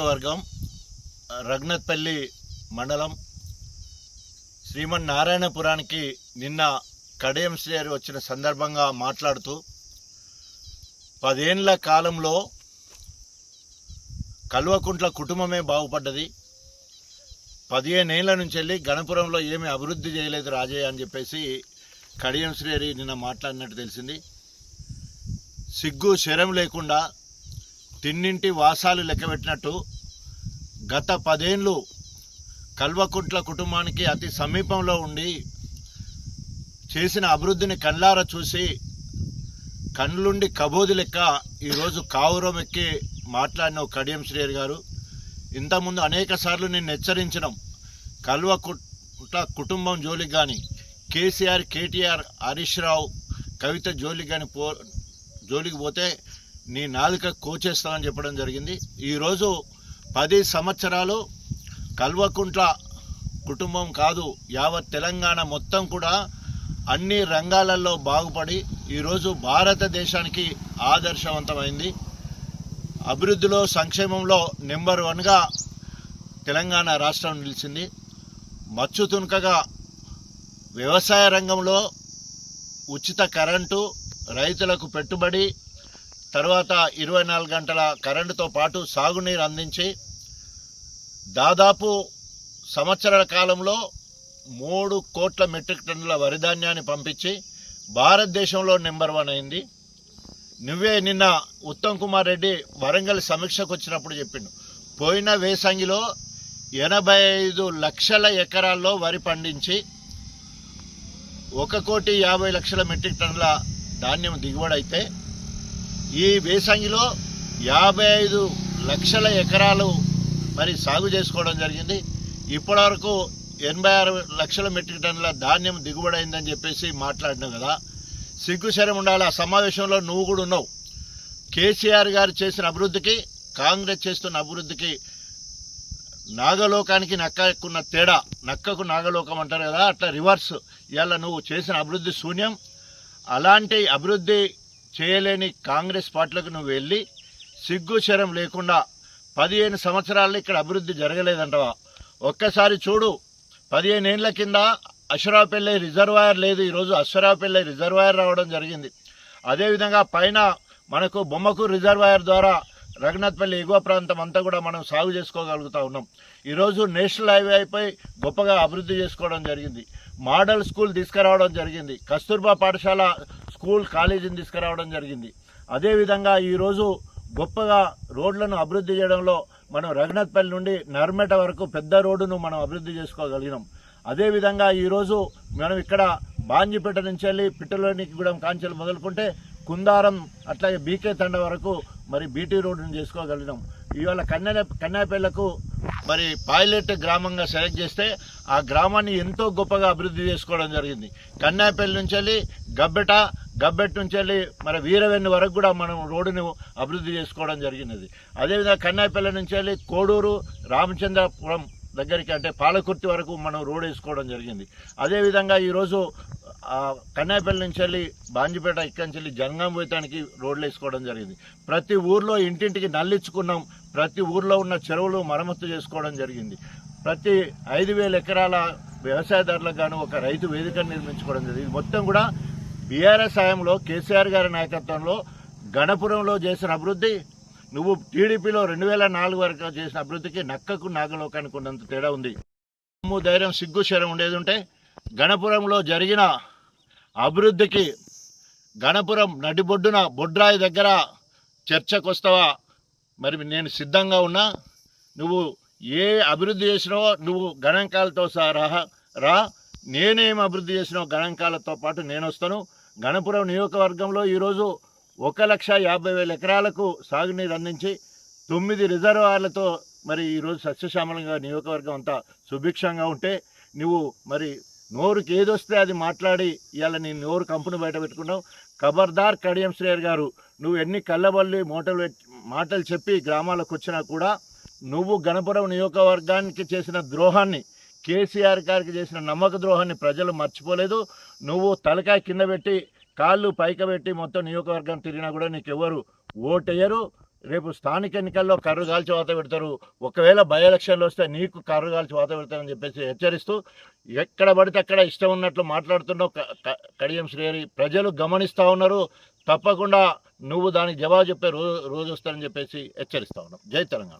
వర్గం రఘునత్పల్లి మండలం శ్రీమన్ నారాయణపురానికి నిన్న కడియం శ్రీ వచ్చిన సందర్భంగా మాట్లాడుతూ పదేండ్ల కాలంలో కల్వకుంట్ల కుటుంబమే బాగుపడ్డది. పదిహేనేళ్ళ నుంచి వెళ్ళి గణపురంలో ఏమి అభివృద్ధి చేయలేదు రాజయ్య అని చెప్పేసి కడియం శ్రీహరి నిన్న మాట్లాడినట్టు తెలిసింది. సిగ్గు శరం లేకుండా తిన్నింటి వాసాలు లెక్కబెట్టినట్టు గత పదేళ్ళు కల్వకుంట్ల కుటుంబానికి అతి సమీపంలో ఉండి చేసిన అభివృద్ధిని కళ్ళారా చూసి కళ్ళుండి కబోది లెక్క ఈరోజు కావురం ఎక్కి మాట్లాడిన ఒక కడియం శ్రీయర్ గారు. ఇంతకుముందు అనేక సార్లు నేను హెచ్చరించడం కల్వకుంట్ల కుటుంబం జోలికి కానీ కేసీఆర్ కేటీఆర్ హరీష్ రావు కవిత జోలికి కానీ పో జోలికి పోతే నీ నాలుక కోచేస్తామని చెప్పడం జరిగింది. ఈరోజు పది సంవత్సరాలు కల్వకుంట్ల కుటుంబం కాదు యావత్ తెలంగాణ మొత్తం కూడా అన్ని రంగాలలో బాగుపడి ఈరోజు భారతదేశానికి ఆదర్శవంతమైంది. అభివృద్ధిలో సంక్షేమంలో నెంబర్ వన్గా తెలంగాణ రాష్ట్రం నిలిచింది. మచ్చుతునుకగా వ్యవసాయ రంగంలో ఉచిత కరెంటు రైతులకు పెట్టుబడి తర్వాత ఇరవై నాలుగు గంటల కరెంటుతో పాటు సాగునీరు అందించి దాదాపు సంవత్సరాల కాలంలో మూడు కోట్ల మెట్రిక్ టన్నుల వరిధాన్యాన్ని పంపించి భారతదేశంలో నెంబర్ వన్ అయింది. నువ్వే నిన్న ఉత్తమ్ కుమార్ రెడ్డి వరంగల్ సమీక్షకు వచ్చినప్పుడు చెప్పిండు. పోయిన వేసంగిలో ఎనభై ఐదు లక్షల ఎకరాల్లో వరి పండించి ఒక కోటి యాభై లక్షల మెట్రిక్ టన్నుల ధాన్యం దిగుబడి అయితే ఈ వేసంగిలో యాభై ఐదు లక్షల ఎకరాలు మరి సాగు చేసుకోవడం జరిగింది. ఇప్పటివరకు ఎనభై ఆరు లక్షల మెట్రిక్ టన్నుల ధాన్యం దిగుబడి అయిందని చెప్పేసి మాట్లాడినావు కదా. సిగ్గుశరం ఉండాలి. ఆ సమావేశంలో నువ్వు కూడా ఉన్నావు. కేసీఆర్ గారు చేసిన అభివృద్ధికి కాంగ్రెస్ చేస్తున్న అభివృద్ధికి నాగలోకానికి నక్కకున్న తేడా నక్కకు నాగలోకం అంటారు కదా అట్లా రివర్స్. ఇవాళ నువ్వు చేసిన అభివృద్ధి శూన్యం. అలాంటి అభివృద్ధి చేయలేని కాంగ్రెస్ పార్టీలకు నువ్వు వెళ్ళి సిగ్గుచరం లేకుండా పదిహేను సంవత్సరాలు ఇక్కడ అభివృద్ధి జరగలేదంటవా? ఒక్కసారి చూడు. పదిహేను ఏళ్ళ కింద అశ్వరావుపల్లి రిజర్వాయర్ లేదు. ఈరోజు అశ్వరావుపల్లి రిజర్వాయర్ రావడం జరిగింది. అదేవిధంగా పైన మనకు బొమ్మకు రిజర్వాయర్ ద్వారా రఘునాథ్పల్లి ఎగువ ప్రాంతం అంతా కూడా మనం సాగు చేసుకోగలుగుతూ ఉన్నాం. ఈరోజు నేషనల్ హైవే అయిపోయి గొప్పగా అభివృద్ధి చేసుకోవడం జరిగింది. మోడల్ స్కూల్ తీసుకురావడం జరిగింది. కస్తూర్బా పాఠశాల స్కూల్ కాలేజీని తీసుకురావడం జరిగింది. అదేవిధంగా ఈరోజు గొప్పగా రోడ్లను అభివృద్ధి చేయడంలో మనం రఘునాథ్పల్లి నుండి నర్మెట వరకు పెద్ద రోడ్డును మనం అభివృద్ధి చేసుకోగలిగినాం. అదేవిధంగా ఈరోజు మనం ఇక్కడ బాంజిపేట నుంచి వెళ్ళి పిట్టలోనికి కూడా కాంచెలు మొదలుకుంటే కుందారం అట్లాగే బీకే తండ వరకు మరి బీటీ రోడ్డును చేసుకోగలిగినాం. ఇవాళ కన్నె కన్యాపల్లకు మరి పైలట్ గ్రామంగా సెలెక్ట్ చేస్తే ఆ గ్రామాన్ని ఎంతో గొప్పగా అభివృద్ధి చేసుకోవడం జరిగింది. కన్యాపల్లి నుంచి వెళ్ళి గబ్బెట గబ్బెట్ నుంచి వెళ్ళి మరి వీరవెన్ను వరకు కూడా మనం రోడ్డును అభివృద్ధి చేసుకోవడం జరిగినది. అదేవిధంగా కన్నాయిపల్లి నుంచి వెళ్ళి కోడూరు రామచంద్రపురం దగ్గరికి అంటే పాలకుర్తి వరకు మనం రోడ్ వేసుకోవడం జరిగింది. అదేవిధంగా ఈరోజు కన్నాయపల్లి నుంచి వెళ్ళి బాంజిపేట ఇక్కడి నుంచి వెళ్ళి జనగాం పోయటానికి రోడ్లు వేసుకోవడం జరిగింది. ప్రతి ఊర్లో ఇంటింటికి నల్లించుకున్నాం. ప్రతి ఊర్లో ఉన్న చెరువులు మరమ్మతు చేసుకోవడం జరిగింది. ప్రతి ఐదు వేల ఎకరాల వ్యవసాయదారులకు గాను ఒక రైతు వేదికను నిర్మించుకోవడం జరిగింది. మొత్తం కూడా బీఆర్ఎస్ హయాంలో కేసీఆర్ గారి నాయకత్వంలో గణపురంలో చేసిన అభివృద్ధి నువ్వు టీడీపీలో రెండు వేల నాలుగు వరకు చేసిన అభివృద్ధికి నక్కకు నాగలోకానికి ఉన్నంత తేడా ఉంది. దమ్ము, ధైర్యం సిగ్గు శరం ఉండేది ఉంటే గణపురంలో జరిగిన అభివృద్ధికి గణపురం నడిబొడ్డున బొడ్రాయి దగ్గర చర్చకు వస్తావా మరి నేను సిద్ధంగా ఉన్నా నువ్వు ఏ అభివృద్ధి చేసినావో నువ్వు గణాంకాలతో సహా రా రా. నేనేం అభివృద్ధి చేసినావు గణాంకాలతో పాటు నేను వస్తాను. గణపురం నియోజకవర్గంలో ఈరోజు ఒక లక్ష యాభై వేల ఎకరాలకు సాగునీరు అందించి తొమ్మిది రిజర్వాయర్లతో మరి ఈరోజు సస్యశ్యామలంగా నియోజకవర్గం అంతా సుభిక్షంగా ఉంటే నువ్వు మరి నోరుకి ఏదొస్తే అది మాట్లాడి ఇవాళ నీ నోరు కంపెనీ బయట పెట్టుకున్నావు. ఖబర్దార్ కడియం శ్రేయర్ గారు నువ్వు ఎన్ని కళ్ళబల్లి మూటలు మాటలు చెప్పి గ్రామాలకు వచ్చినా కూడా నువ్వు గణపురం నియోజకవర్గానికి చేసిన ద్రోహాన్ని కేసీఆర్ గారికి చేసిన నమ్మక ద్రోహాన్ని ప్రజలు మర్చిపోలేదు. నువ్వు తలకాయ కింద పెట్టి కాళ్ళు పైకబెట్టి మొత్తం నియోజకవర్గం తిరిగినా కూడా నీకు ఎవరు ఓటేయరు. రేపు స్థానిక ఎన్నికల్లో కర్రు కాల్చి వాత పెడతారు. ఒకవేళ బై ఎలక్షన్లు వస్తే నీకు కర్రు కాల్చి వాత పెడతారని చెప్పేసి హెచ్చరిస్తూ ఎక్కడ పడితే అక్కడ ఇష్టం ఉన్నట్లు మాట్లాడుతున్నావు క- కడియం శ్రీహరి ప్రజలు గమనిస్తూ ఉన్నారు. తప్పకుండా నువ్వు దానికి జవాబు చెప్పే రోజు రోజు వస్తారని చెప్పేసి హెచ్చరిస్తా ఉన్నాం. జై తెలంగాణ.